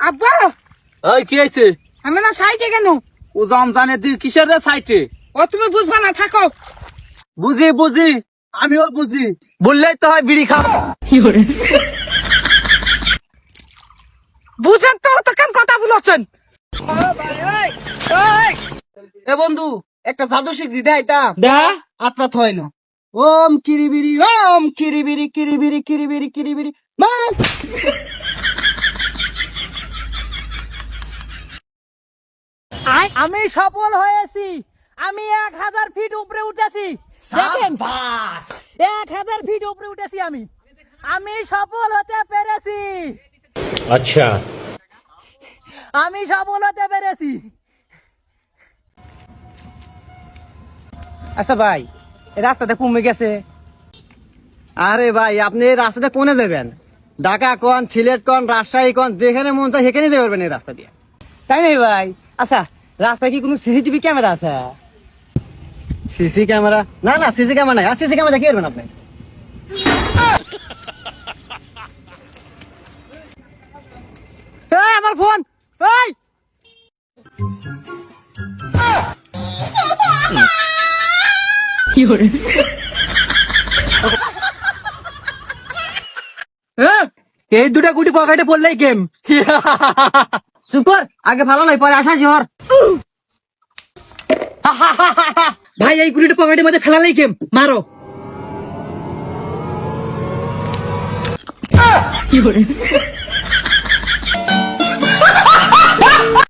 আব্বা! ওই কি হয়েছে আমি না সাইটে কেন? ও জানে তুই কিসের রে সাইটে ও তুমি বুঝবা না থাকো। বুঝি বুঝি। আমিও বুঝি। বললেই তো হয় বিড়ি খাও বুঝেন তো তো কেন কথা বলছেন? এ বন্ধু একটা জাদু শিখছি দেখাইতাম দা? আত্মা থইল ওম কিরিবিরি ওম কিরিবিরি কিরিবিরি কিরিবিরি কিরিবিরি। মা! আমি সফল হয়েছি। আমি এক হাজার ফিট উপরে উঠেছি। এক হাজার ফিট উপরে উঠেছি আমি। আমি সফল হতে পেরেছি। আচ্ছা। আমি সফল হতে পেরেছি। আচ্ছা ভাই রাস্তাতে কমে গেছে। আরে ভাই আপনি এই রাস্তাতে কোনে যাবেন? ঢাকা কন সিলেট কন রাজশাহী কন যেখানে মন চায় সেখানে যেতে পারবেন এই রাস্তা দিয়ে। তাই নাই ভাই? আচ্ছা রাস্তায় কি কোনো সিসিটিভি ক্যামেরা আছে? CC camera? না না সিসি ক্যামেরা নাই। আর সিসি ক্যামেরা দেখে পারবেন আপনি। এই, আমার ফোন! এই! হ্যাঁ? এই দুটা গুটি পকেটে পড়লেই গেম। চুপ কর। আগে ভালো নয়, পরে আসা শহর ভাই, এই গুটিটা পকেটের মধ্যে ফেলালেই কেম? মারো। কি করে?